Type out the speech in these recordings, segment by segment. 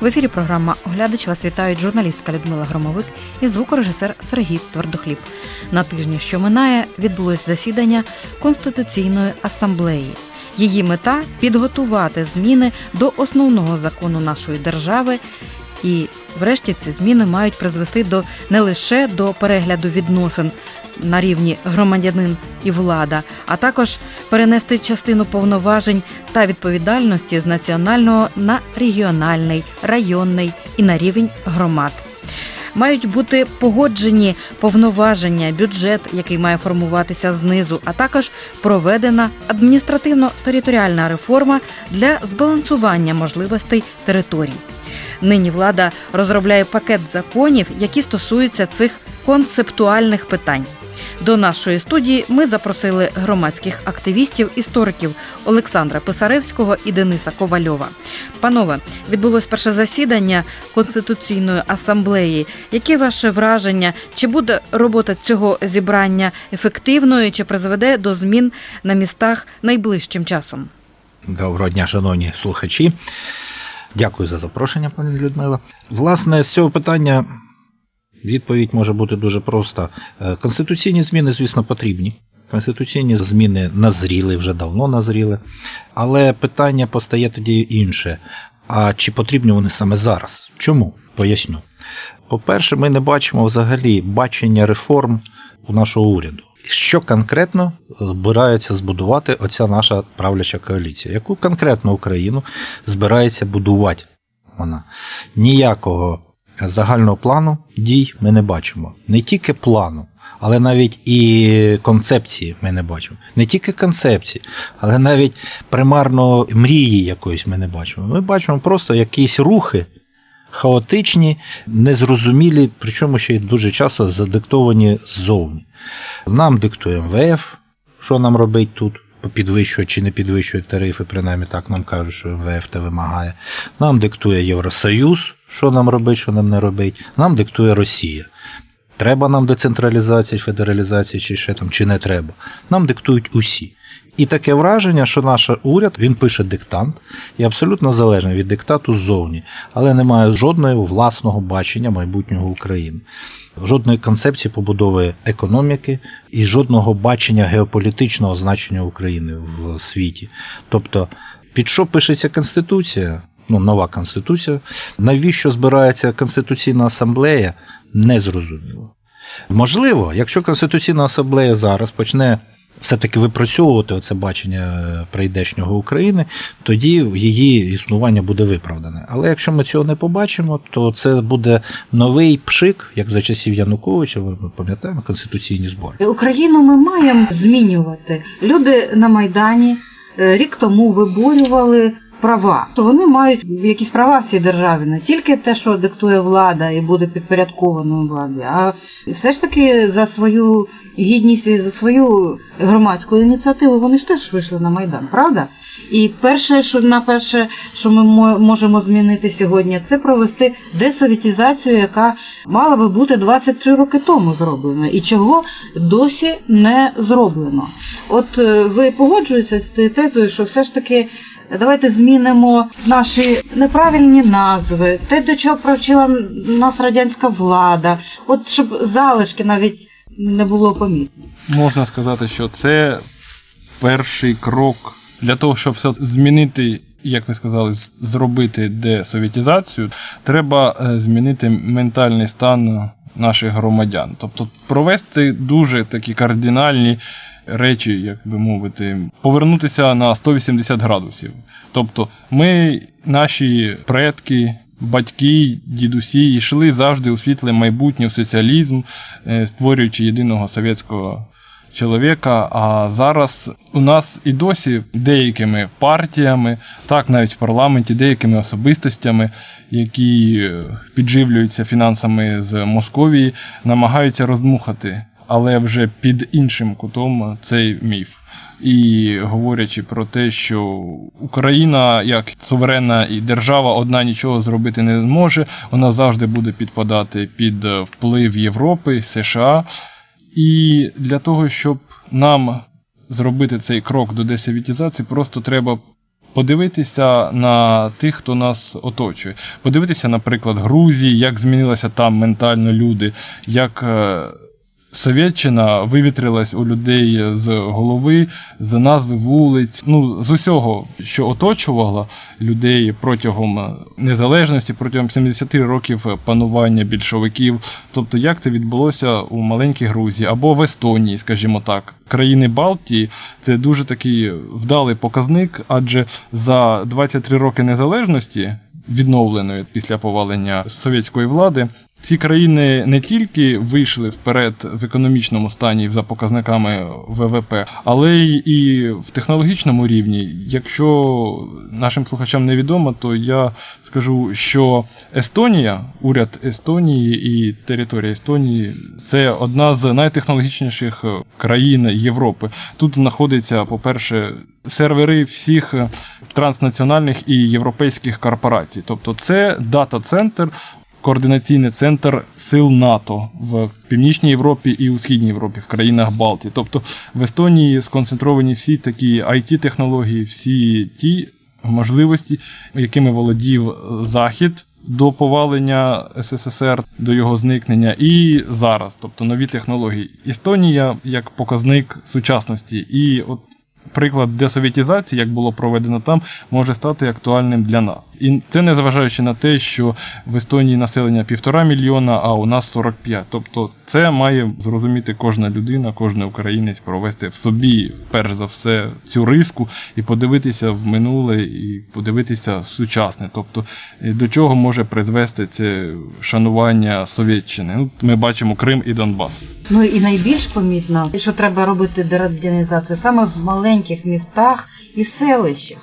В ефірі програма Оглядач вас вітають журналістка Людмила Громовик і звукорежисер Сергій Твердохліб. На тижні, що минає, відбулось засідання Конституційної асамблеї. Її мета підготувати зміни до основного закону нашої держави. І, врешті, ці зміни мають призвести до не лише до перегляду відносин на рівні громадянин і влада, а також перенести частину повноважень та відповідальності з національного на регіональний, районний і на рівень громад. Мають бути погоджені повноваження, бюджет, який має формуватися знизу, а також проведена адміністративно-територіальна реформа для збалансування можливостей територій. Нині влада розробляє пакет законів, які стосуються цих концептуальних питань. До нашої студії ми запросили громадських активістів, істориків Олександра Писаревського і Дениса Ковальова. Панове, відбулось перше засідання Конституційної асамблеї. Яке ваше враження? Чи буде робота цього зібрання ефективною, чи призведе до змін на містах найближчим часом? Доброго дня, шановні слухачі. Дякую за запрошення, пані Людмила. Власне, з цього питання відповідь може бути дуже проста. Е, конституційні зміни, звісно, потрібні. Конституційні зміни назріли, вже давно назріли. Але питання постає тоді інше. А чи потрібні вони саме зараз? Чому? Поясню. По-перше, ми не бачимо взагалі бачення реформ у нашого уряду. Що конкретно збирається збудувати оця наша правляча коаліція? Яку конкретно Україну збирається будувати вона? Ніякого загального плану дій ми не бачимо. Не тільки плану, але навіть і концепції ми не бачимо. Не тільки концепції, але навіть примарно мрії якоїсь ми не бачимо. Ми бачимо просто якісь рухи. Хаотичні, незрозумілі, причому ще й дуже часто задиктовані ззовні. Нам диктує МВФ, що нам робить тут, підвищує чи не підвищує тарифи, принаймні так нам кажуть, що МВФ те вимагає. Нам диктує Євросоюз, що нам робить, що нам не робить. Нам диктує Росія. Треба нам децентралізація, федералізація, чи ще там, чи не треба. Нам диктують усі. І таке враження, що наш уряд він пише диктант і абсолютно залежний від диктату ззовні, але не має жодного власного бачення майбутнього України, жодної концепції побудови економіки і жодного бачення геополітичного значення України в світі. Тобто, під що пишеться Конституція? Ну, нова конституція. Навіщо збирається Конституційна асамблея? Незрозуміло. Можливо, якщо Конституційна асамблея зараз почне все-таки випрацьовувати оце бачення прийдешнього України, тоді її існування буде виправдане. Але якщо ми цього не побачимо, то це буде новий пшик, як за часів Януковича, ми пам'ятаємо конституційні збори. Україну ми маємо змінювати. Люди на Майдані е, рік тому виборювали права. Вони мають якісь права в цій державі, не тільки те, що диктує влада і буде підпорядкованою владі, а все ж таки за свою гідність і за свою громадську ініціативу вони ж теж вийшли на Майдан, правда? І перше, що на перше, що ми можемо змінити сьогодні, це провести десовітізацію, яка мала би бути 23 роки тому зроблена, і чого досі не зроблено. От е, ви погоджуєтеся з тією тезою, що все ж таки. Давайте змінимо наші неправильні назви, те, до чого провчила нас радянська влада, от щоб залишки навіть не було помітно. Можна сказати, що це перший крок для того, щоб змінити. Як ви сказали, зробити десовітізацію, треба е, змінити ментальний стан наших громадян, тобто провести дуже такі кардинальні речі, як би мовити, повернутися на 180 градусів. Тобто, ми, наші предки. Батьки, дідусі йшли завжди у світле майбутнє, у соціалізм, е, створюючи єдиного совєтського чоловіка. А зараз у нас і досі деякими партіями, так навіть в парламенті, деякими особистостями, які е, підживлюються фінансами з Московії, намагаються роздмухати але вже під іншим кутом цей міф. І говорячи про те, що Україна як суверенна і держава одна нічого зробити не може, вона завжди буде підпадати під вплив Європи, США. І для того, щоб нам зробити цей крок до десовітізації, просто треба подивитися на тих, хто нас оточує. Подивитися, наприклад, Грузії, як змінилися там ментально люди, як. Совєтчина вивітрилась у людей з голови, з назви вулиць, ну з усього, що оточувало людей протягом незалежності, протягом 70 років панування більшовиків. Тобто, як це відбулося у маленькій Грузії або в Естонії, скажімо так, країни Балтії, це дуже такий вдалий показник, адже за 23 роки незалежності. Відновленої після повалення совєтської влади, ці країни не тільки вийшли вперед в економічному стані за показниками ВВП, але й і в технологічному рівні. Якщо нашим слухачам невідомо, то я скажу, що Естонія, уряд Естонії і територія Естонії це одна з найтехнологічніших країн Європи. Тут знаходиться, по-перше, сервери всіх транснаціональних і європейських корпорацій. Тобто, це дата-центр координаційний центр сил НАТО в Північній Європі і у Східній Європі, в країнах Балтії. Тобто в Естонії сконцентровані всі такі it технології всі ті можливості, якими володів Захід. До повалення СССР, до його зникнення, і зараз, тобто нові технології. Естонія як показник сучасності. І от приклад десовітізації, як було проведено там, може стати актуальним для нас. І це не зважаючи на те, що в Естонії населення півтора мільйона, а у нас 45. Тобто це має зрозуміти кожна людина, кожен українець провести в собі, перш за все, цю риску і подивитися в минуле, і подивитися в сучасне. Тобто до чого може призвести це шанування Совєтщини. Ну, Ми бачимо Крим і Донбас. Ну і найбільш помітно, що треба робити дерадянізацію саме в маленьких містах і селищах.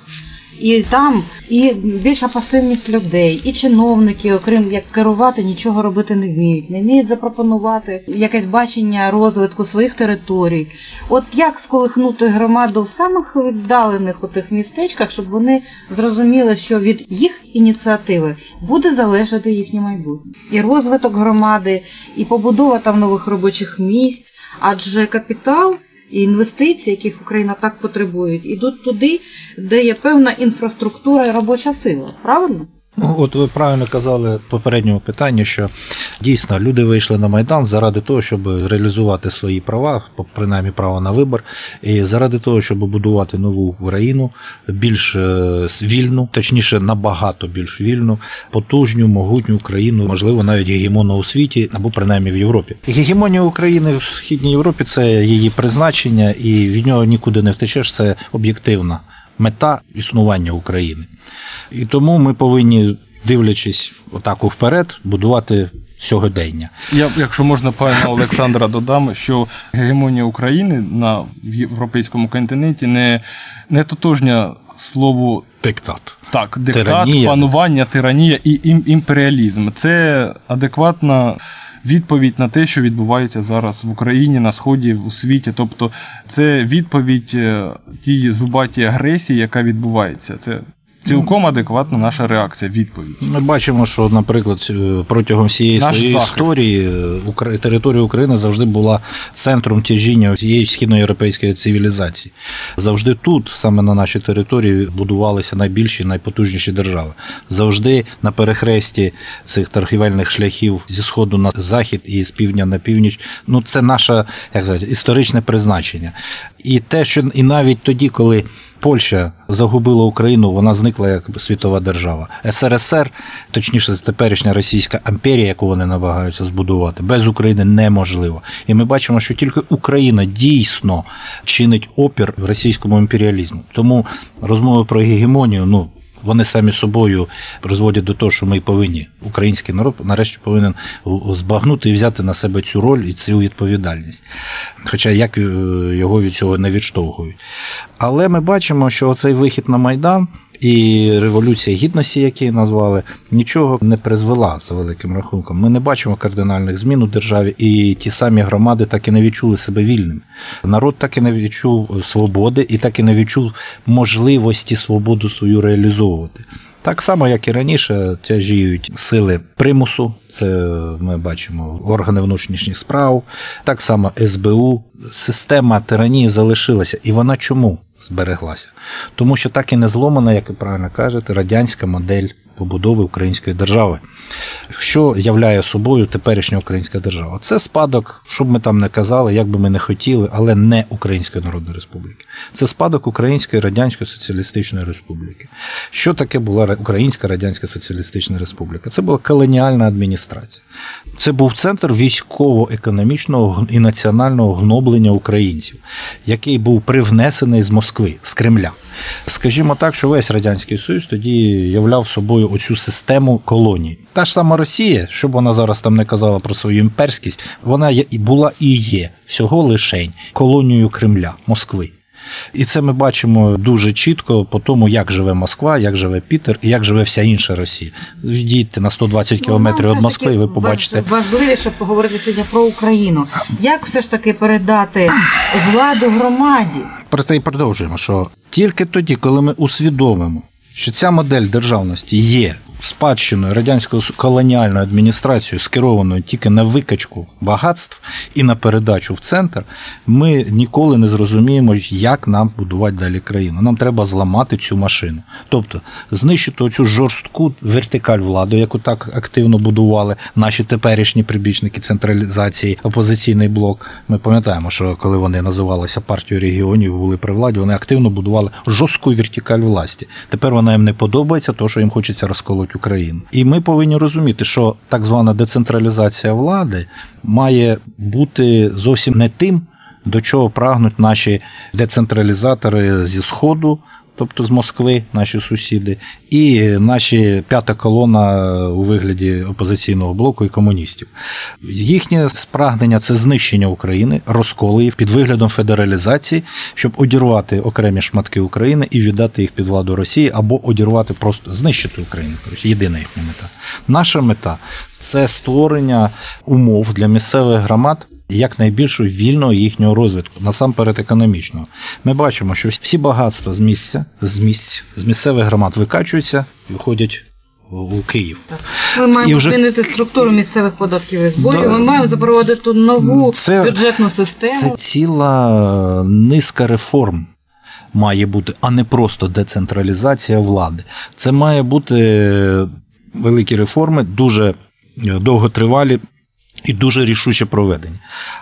І там і більша пасивність людей, і чиновники, окрім як керувати, нічого робити не вміють, не вміють запропонувати якесь бачення розвитку своїх територій. От як сколихнути громаду в самих віддалених у тих містечках, щоб вони зрозуміли, що від їх ініціативи буде залежати їхнє майбутнє, і розвиток громади, і побудова там нових робочих місць, адже капітал і інвестиції, яких Україна так потребує, ідуть туди, де є певна інфраструктура і робоча сила. Правильно? Ну, от ви правильно казали в попередньому питанні, що дійсно люди вийшли на Майдан заради того, щоб реалізувати свої права, принаймні право на вибор, і заради того, щоб будувати нову Україну, більш вільну, точніше, набагато більш вільну, потужню, могутню Україну, можливо, навіть гегемонну у світі або принаймні в Європі. Гегемонія України в східній Європі це її призначення, і від нього нікуди не втечеш. Це об'єктивна мета існування України. І тому ми повинні, дивлячись отаку вперед, будувати сьогодення. Я, якщо можна, пана Олександра, додам, що гегемонія України на європейському континенті не, не тотожня слову диктат. Так, диктат, Тиранія. панування, тиранія і ім- імперіалізм. Це адекватна. Відповідь на те, що відбувається зараз в Україні, на сході, у світі. Тобто, це відповідь е, тій зубатій агресії, яка відбувається. Це цілком адекватна наша реакція, відповідь. Ми бачимо, що, наприклад, е, протягом всієї Наш своєї захист. історії е, територія України завжди була центром тяжіння всієї східноєвропейської цивілізації. Завжди тут, саме на нашій території, будувалися найбільші, найпотужніші держави. Завжди на перехресті цих торгівельних шляхів зі сходу на захід і з півдня на північ. Ну, це наше як сказати, історичне призначення. І те, що і навіть тоді, коли Польща загубила Україну, вона зникла як світова держава. СРСР, точніше, теперішня Російська імперія, яку вони намагаються збудувати, без України неможливо. І ми бачимо, що тільки Україна дійсно чинить опір російському імперіалізму. Тому розмови про гегемонію, ну. Вони самі собою призводять до того, що ми повинні, український народ нарешті повинен збагнути і взяти на себе цю роль і цю відповідальність. Хоча як е, його від цього не відштовхують. Але ми бачимо, що цей вихід на Майдан і революція гідності, які назвали, нічого не призвела за великим рахунком. Ми не бачимо кардинальних змін у державі, і ті самі громади так і не відчули себе вільними. Народ так і не відчув свободи, і так і не відчув можливості свободу свою реалізовувати. Так само, як і раніше, тяжіють сили примусу, це ми бачимо органи внутрішніх справ, так само СБУ. Система тиранії залишилася. І вона чому збереглася. Тому що так і не зломана, як ви правильно кажете, радянська модель побудови української держави. Що являє собою теперішня українська держава? Це спадок, щоб ми там не казали, як би ми не хотіли, але не Української Народної Республіки. Це спадок Української Радянської Соціалістичної Республіки. Що таке була Українська Радянська Соціалістична Республіка? Це була колоніальна адміністрація. Це був центр військово-економічного і національного гноблення українців, який був привнесений з Москви, з Кремля. Скажімо так, що весь Радянський Союз тоді являв собою оцю систему колоній. Та ж сама Росія, щоб вона зараз там не казала про свою імперськість, вона була і є всього лишень колонією Кремля, Москви. І це ми бачимо дуже чітко по тому, як живе Москва, як живе Пітер і як живе вся інша Росія. Відійдете на 120 Ну, кілометрів від Москви, і ви побачите. важ- Важливіше поговорити сьогодні про Україну. Як все ж таки передати владу громаді? Про те й продовжуємо, що тільки тоді, коли ми усвідомимо, що ця модель державності є спадщиною радянською колоніальною адміністрацією, скерованою тільки на викачку багатств і на передачу в центр, ми ніколи не зрозуміємо, як нам будувати далі країну. Нам треба зламати цю машину. Тобто знищити оцю жорстку вертикаль влади, яку так активно будували наші теперішні прибічники централізації, опозиційний блок. Ми пам'ятаємо, що коли вони називалися партією регіонів, були при владі, вони активно будували жорстку вертикаль власті. Тепер вона їм не подобається, то що їм хочеться розколоти Україну. І ми повинні розуміти, що так звана децентралізація влади має бути зовсім не тим, до чого прагнуть наші децентралізатори зі Сходу. Тобто з Москви, наші сусіди, і наші п'ята колона у вигляді опозиційного блоку і комуністів. Їхнє спрагнення це знищення України, розколи під виглядом федералізації, щоб одірвати окремі шматки України і віддати їх під владу Росії, або одірвати просто знищити Україну. Єдина їхня мета. Наша мета це створення умов для місцевих громад якнайбільшого вільного їхнього розвитку, насамперед економічного. Ми бачимо, що всі багатства з місця, з місць, з місцевих громад викачуються і виходять у Київ. Ми маємо І вже- змінити структуру місцевих податків і зборів. Да. Ми маємо запровадити нову Це- бюджетну систему. Це ціла низка реформ. Має бути, а не просто децентралізація влади. Це має бути великі реформи, дуже довготривалі і дуже рішуче проведені.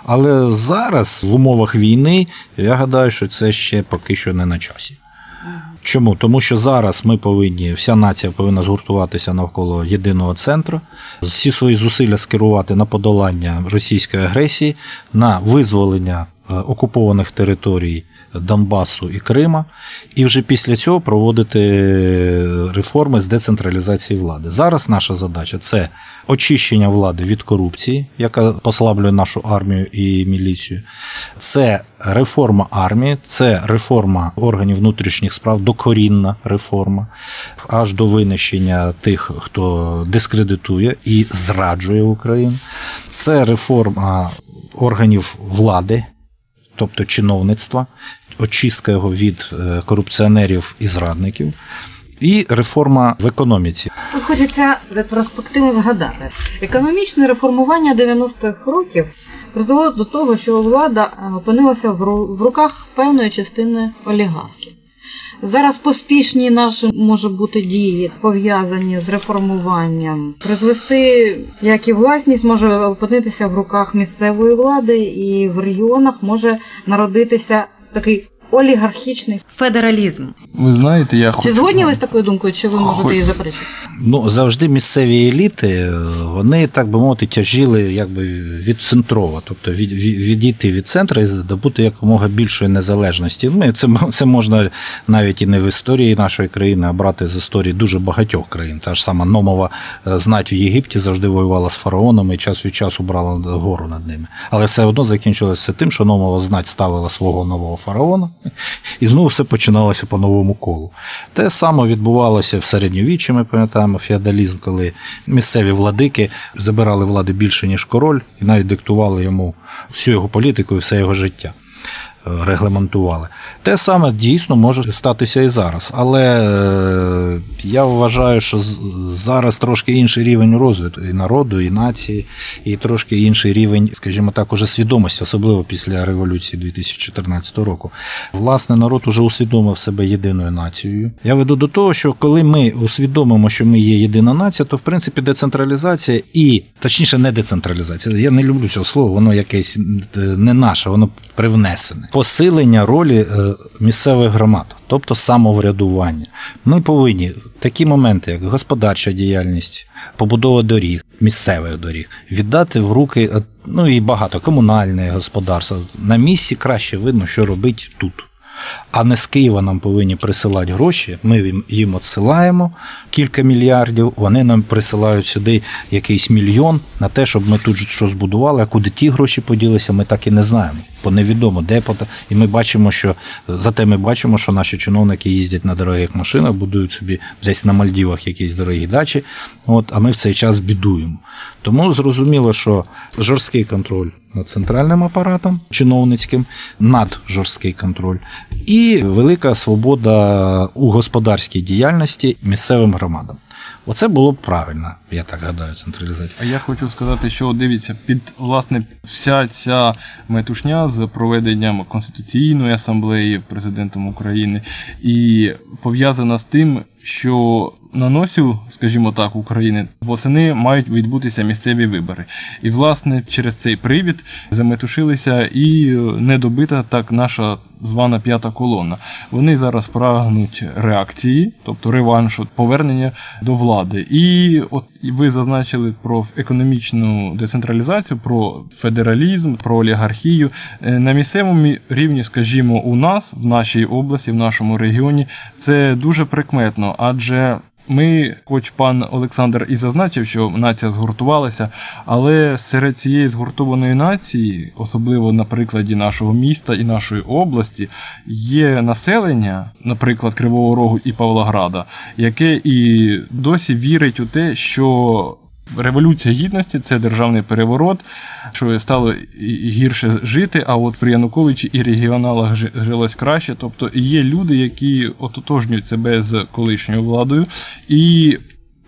Але зараз, в умовах війни, я гадаю, що це ще поки що не на часі. Чому? Тому що зараз ми повинні, вся нація повинна згуртуватися навколо єдиного центру, всі свої зусилля скерувати на подолання російської агресії, на визволення е, окупованих територій Донбасу і Крима, і вже після цього проводити реформи з децентралізації влади. Зараз наша задача це очищення влади від корупції, яка послаблює нашу армію і міліцію. Це реформа армії, це реформа органів внутрішніх справ, докорінна реформа, аж до винищення тих, хто дискредитує і зраджує Україну. Це реформа органів влади, тобто чиновництва, очистка його від е, корупціонерів і зрадників. І реформа в економіці. Тут хочеться ретроспективно згадати. Економічне реформування 90-х років призвело до того, що влада е, опинилася в руках певної частини олігархів. Зараз поспішні наші може бути дії пов'язані з реформуванням, призвести, як і власність може опинитися в руках місцевої влади, і в регіонах може народитися такий олігархічний. Федералізм. Ви знаєте, я хочу... Чи згодні ви з такою думкою, чи ви можете Хоч- її заперечити? Ну, завжди місцеві еліти, е, вони, так би мовити, тяжіли якби від центрова, тобто від, від, відійти від центру і здобути якомога більшої незалежності. Ми, це, це можна навіть і не в історії нашої країни, а брати з історії дуже багатьох країн. Та ж сама Номова е, знать в Єгипті завжди воювала з фараонами і час від часу брала гору над ними. Але все одно закінчилося тим, що Номова знать ставила свого нового фараона, і знову все починалося по новому колу. Те саме відбувалося в середньовіччі, ми пам'ятаємо, феодалізм, коли місцеві владики забирали влади більше, ніж король, і навіть диктували йому всю його політику і все його життя. Е, Регламентували. Те саме дійсно може статися і зараз. Але е, Я вважаю, що зараз трошки інший рівень розвитку і народу, і нації, і трошки інший рівень, скажімо так, уже свідомості, особливо після революції 2014 року. Власне, народ уже усвідомив себе єдиною нацією. Я веду до того, що коли ми усвідомимо, що ми є єдина нація, то в принципі децентралізація і точніше не децентралізація. Я не люблю цього слова, воно якесь не наше, воно привнесене. Посилення ролі е, місцевих громад, тобто самоврядування. Ми повинні такі моменти, як господарча діяльність, побудова доріг, місцевих доріг, віддати в руки, е, ну і багато комунальне господарство. На місці краще видно, що робить тут. А не з Києва нам повинні присилати гроші. Ми їм відсилаємо кілька мільярдів. Вони нам присилають сюди якийсь мільйон на те, щоб ми тут щось збудували. А куди ті гроші поділися, ми так і не знаємо. Бо невідомо де І ми бачимо, що зате ми бачимо, що наші чиновники їздять на дорогих машинах, будують собі десь на Мальдівах якісь дорогі дачі. От, а ми в цей час бідуємо. Тому зрозуміло, що жорсткий контроль над центральним апаратом чиновницьким, наджорсткий контроль, і велика свобода у господарській діяльності місцевим громадам. Оце було б правильно, я так гадаю, централізація. А я хочу сказати, що дивіться, під власне вся ця метушня з проведенням конституційної асамблеї президентом України і пов'язана з тим, що на носі, скажімо так, України восени мають відбутися місцеві вибори. І, власне, через цей привід заметушилися і недобита так наша звана п'ята колона. Вони зараз прагнуть реакції, тобто реваншу, повернення до влади. І от ви зазначили про економічну децентралізацію, про федералізм, про олігархію. Е, на місцевому рівні, скажімо, у нас в нашій області, в нашому регіоні, це дуже прикметно, адже ми, хоч пан Олександр і зазначив, що нація згуртувалася, але серед цієї згуртованої нації, особливо на прикладі нашого міста і нашої області, є населення, наприклад, Кривого Рогу і Павлограда, яке і досі вірить у те, що Революція гідності це державний переворот, що стало гірше жити. А от при Януковичі і регіоналах жилось краще. Тобто є люди, які ототожнюють себе з колишньою владою, і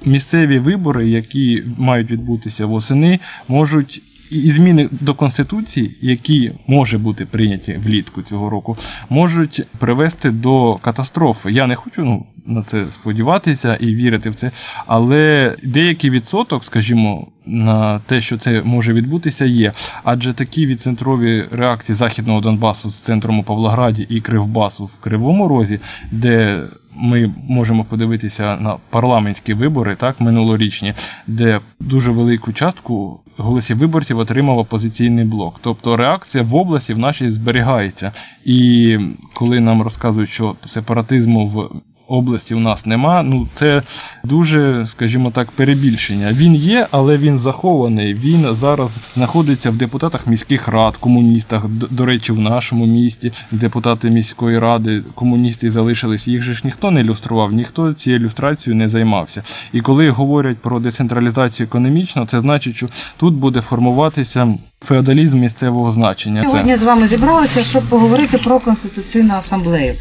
місцеві вибори, які мають відбутися восени, можуть. І зміни до конституції, які може бути прийняті влітку цього року, можуть привести до катастрофи. Я не хочу ну на це сподіватися і вірити в це. Але деякий відсоток, скажімо, на те, що це може відбутися, є. Адже такі відцентрові реакції Західного Донбасу з центром у Павлограді і Кривбасу в Кривому Розі, де ми можемо подивитися на парламентські вибори, так, минулорічні, де дуже велику частку голосів виборців отримав опозиційний блок. Тобто реакція в області в нашій зберігається. І коли нам розказують, що сепаратизму в області у нас нема. Ну це дуже, скажімо так, перебільшення. Він є, але він захований. Він зараз знаходиться в депутатах міських рад, комуністах. До речі, в нашому місті депутати міської ради, комуністи залишились. Їх же ж ніхто не ілюстрував, ніхто цією ілюстрацією не займався. І коли говорять про децентралізацію економічно, це значить, що тут буде формуватися. Феодалізм місцевого значення сьогодні з вами зібралися, щоб поговорити про конституційну асамблею.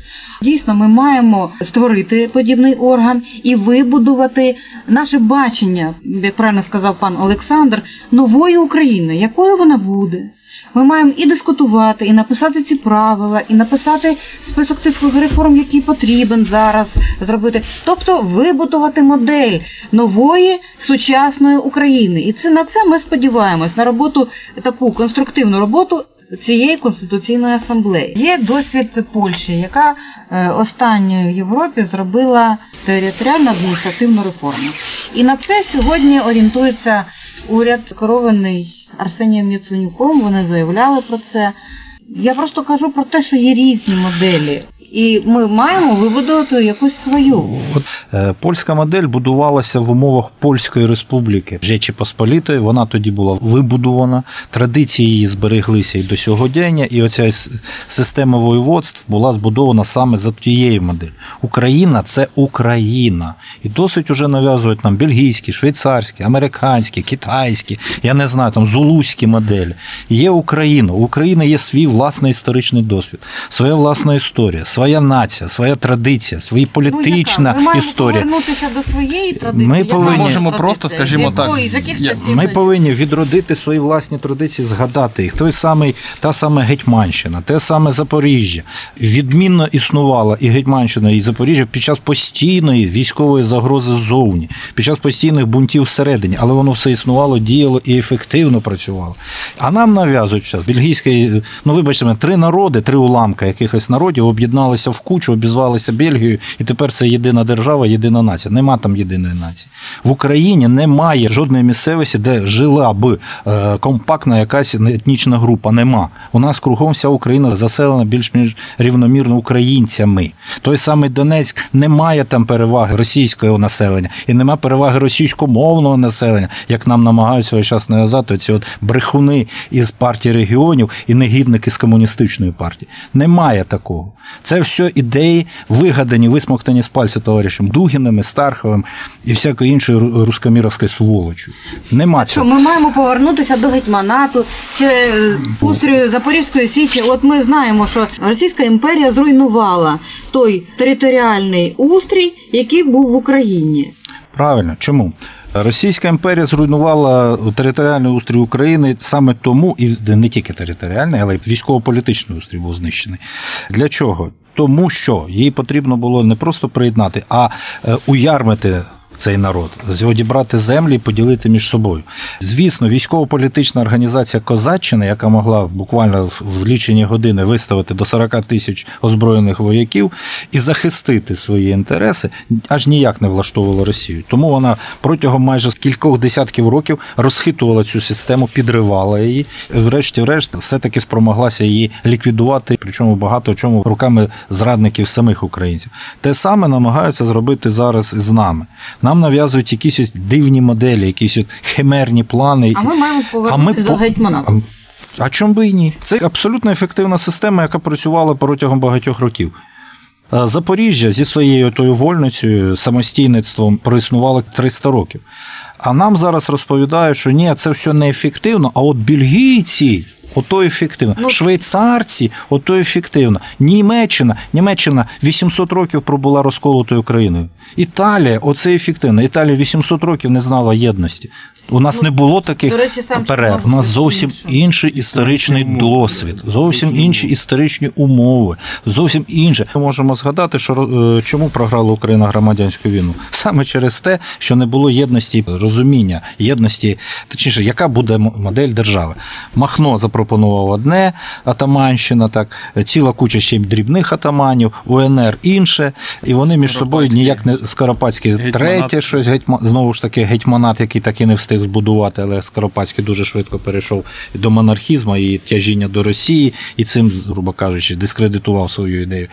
Дійсно, ми маємо створити подібний орган і вибудувати наше бачення, як правильно сказав пан Олександр, нової України, якою вона буде. Ми маємо і дискутувати, і написати ці правила, і написати список тих реформ, які потрібен зараз зробити. Тобто вибудувати модель нової сучасної України. І це на це ми сподіваємось на роботу таку конструктивну роботу цієї конституційної асамблеї. Є досвід Польщі, яка е, останньою в Європі зробила територіальну адміністративну реформу. І на це сьогодні орієнтується уряд керований Арсенієм Яценюком. Вони заявляли про це. Я просто кажу про те, що є різні моделі і ми маємо вибудувати якусь свою. От е, польська модель будувалася в умовах Польської республіки Жечі Посполітої. Вона тоді була вибудована, традиції її збереглися і до сьогодення. І оця система воєводств була збудована саме за тією моделлю. Україна це Україна, і досить уже нав'язують нам бельгійські, швейцарські, американські, китайські, я не знаю, там зулузькі моделі. Є Україна. У України є свій власний історичний досвід, своя власна історія своя нація, своя традиція, своя політична ну, яка? Ми історія. маємо повернутися до своєї традиції. Ми повинні- Можемо традиція? просто, скажімо так? Ми повинні відродити свої власні традиції, згадати їх. Той самий, та сама Гетьманщина, те саме Запоріжжя. Відмінно існувала і Гетьманщина, і Запоріжжя під час постійної військової загрози ззовні, під час постійних бунтів всередині, але воно все існувало, діяло і ефективно працювало. А нам нав'язують час. Бельгійський, ну вибачте, мене, три народи, три уламка якихось народів об'єдналися в кучу, обізвалися Бельгією, і тепер це єдина держава, єдина нація. Нема там єдиної нації. В Україні немає жодної місцевості, де жила б е, компактна якась етнічна група. Нема. У нас кругом вся Україна заселена більш-менш рівномірно українцями. Той самий Донецьк не має там переваги російського населення і нема переваги російськомовного населення, як нам намагаються весь час нав'язати ці от брехуни із партії регіонів і негідники з комуністичної партії. Немає такого. Це все ідеї, вигадані, висмоктані з пальця товаришем Дугінами, Старховим і всякою іншою ру- рускоміровською сволочю. Нема Що цього. ми маємо повернутися до гетьманату чи е, устрою Запорізької січі? От ми знаємо, що Російська імперія зруйнувала той територіальний устрій, який був в Україні. Правильно, чому? Російська імперія зруйнувала територіальний устрій України саме тому, і не тільки територіальний, але й військово-політичний устрій був знищений. Для чого? Тому що їй потрібно було не просто приєднати, а е, уярмити цей народ, одібрати землі і поділити між собою. Звісно, військово-політична організація Козаччини, яка могла буквально в лічені години виставити до 40 тисяч озброєних вояків і захистити свої інтереси, аж ніяк не влаштовувала Росію. Тому вона протягом майже кількох десятків років розхитувала цю систему, підривала її. Врешті-решт, все-таки спромоглася її ліквідувати, причому багато чому руками зрадників самих українців. Те саме намагаються зробити зараз з нами. Нам нав'язують якісь дивні моделі, якісь от химерні плани. А ми маємо повернутися до гетьманату. А чому би і ні? Це абсолютно ефективна система, яка працювала протягом багатьох років. Запоріжжя зі своєю тою вольницею, самостійництвом проіснувало 300 років. А нам зараз розповідають, що ні, це все неефективно, а от бельгійці. Ото ефективно. Ну, Швейцарці, ото ефективно. Німеччина, Німеччина 800 років пробула розколотою країною. Італія, оце ефективно. Італія 800 років не знала єдності. У нас Ну, не було таких до речі, сам перерв. У нас зовсім інший. інший історичний досвід, зовсім інші історичні умови, зовсім інше. Ми можемо згадати, що е, чому програла Україна громадянську війну? Саме через те, що не було єдності, розуміння, єдності, точніше, яка буде модель держави. Махно запропонував одне атаманщина, так ціла куча ще й дрібних атаманів, УНР інше, і вони між собою ніяк не Скоропадський третє щось гетьма знову ж таки гетьманат, який так і не встиг збудувати, але Скоропадський дуже швидко перейшов до монархізму і тяжіння до Росії, і цим, грубо кажучи, дискредитував свою ідею.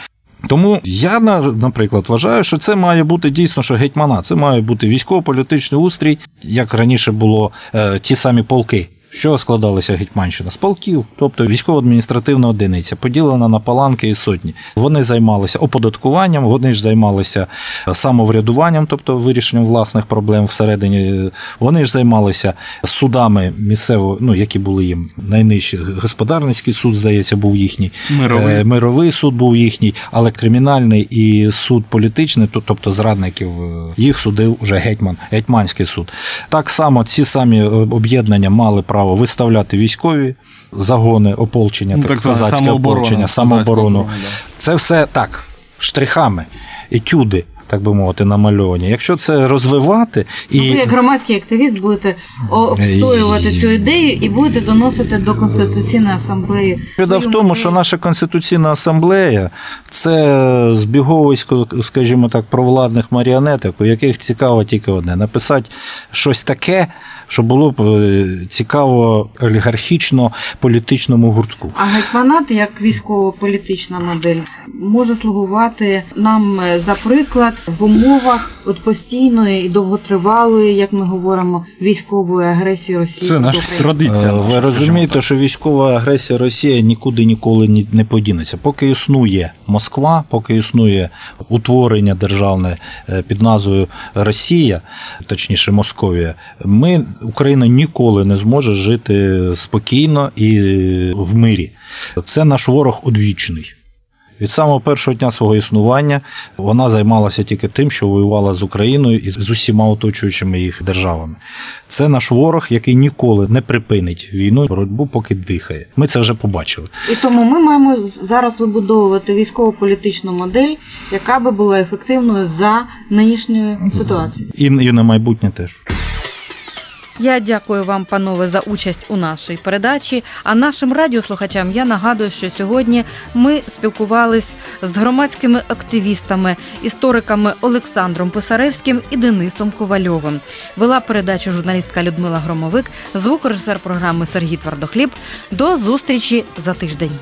Тому я, наприклад, вважаю, що це має бути дійсно, що гетьмана, це має бути військово-політичний устрій, як раніше було е, ті самі полки. Що складалися Гетьманщина? З полків, тобто військово-адміністративна одиниця, поділена на паланки і сотні. Вони займалися оподаткуванням, вони ж займалися самоврядуванням, тобто вирішенням власних проблем всередині. Вони ж займалися судами місцевого, ну які були їм найнижчі. Господарницький суд, здається, був їхній. Мировий. Е, Мировий суд був їхній, але кримінальний і суд політичний, тобто зрадників, е, їх судив уже гетьман, гетьманський суд. Так само ці самі е, об'єднання мали право виставляти військові загони, ополчення, Ну, так, так звана козацьке самооборона, ополчення, самооборону. оборона, да. Це все так, штрихами, етюди, так би мовити, намальовані. Якщо це розвивати і. Ну, ви як громадський активіст будете обстоювати цю ідею і будете доносити до Конституційної асамблеї. Біда в тому, що наша конституційна асамблея це збіговисько, скажімо так, провладних маріонеток, у яких цікаво тільки одне написати щось таке, що було б е, цікаво олігархічно-політичному гуртку. А гетьманат, як військово-політична модель, може слугувати нам е, за приклад в умовах от постійної і довготривалої, як ми говоримо, військової агресії Росії. Це наша України. традиція. Е, Ви скажімо розумієте, так. що військова агресія Росії нікуди ніколи не подінеться. Поки існує Москва, поки існує утворення державне під назвою Росія, точніше Московія, ми Україна ніколи не зможе жити спокійно і в мирі. Це наш ворог одвічний. Від самого першого дня свого існування вона займалася тільки тим, що воювала з Україною і з усіма оточуючими їх державами. Це наш ворог, який ніколи не припинить війну, боротьбу, поки дихає. Ми це вже побачили. І тому ми маємо зараз вибудовувати військово-політичну модель, яка би була ефективною за нинішньою ситуацією. І, і на майбутнє теж. Я дякую вам, панове, за участь у нашій передачі. А нашим радіослухачам я нагадую, що сьогодні ми спілкувались з громадськими активістами, істориками Олександром Писаревським і Денисом Ковальовим. Вела передачу журналістка Людмила Громовик, звукорежисер програми Сергій Твардохліб. До зустрічі за тиждень.